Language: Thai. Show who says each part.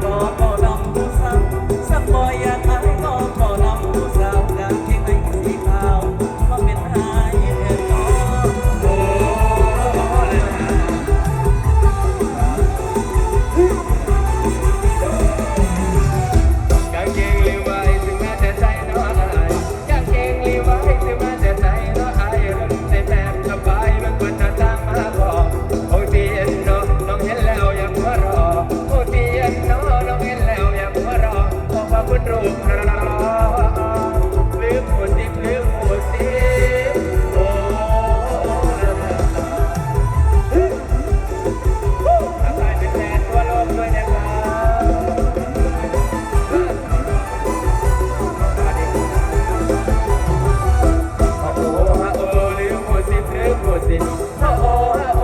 Speaker 1: dó. ตรงคราลืเป็นแฟนทั่วโลกด้วยนะครับโอ้โอ้ลืมหัวติบลืมหัวติบโอ้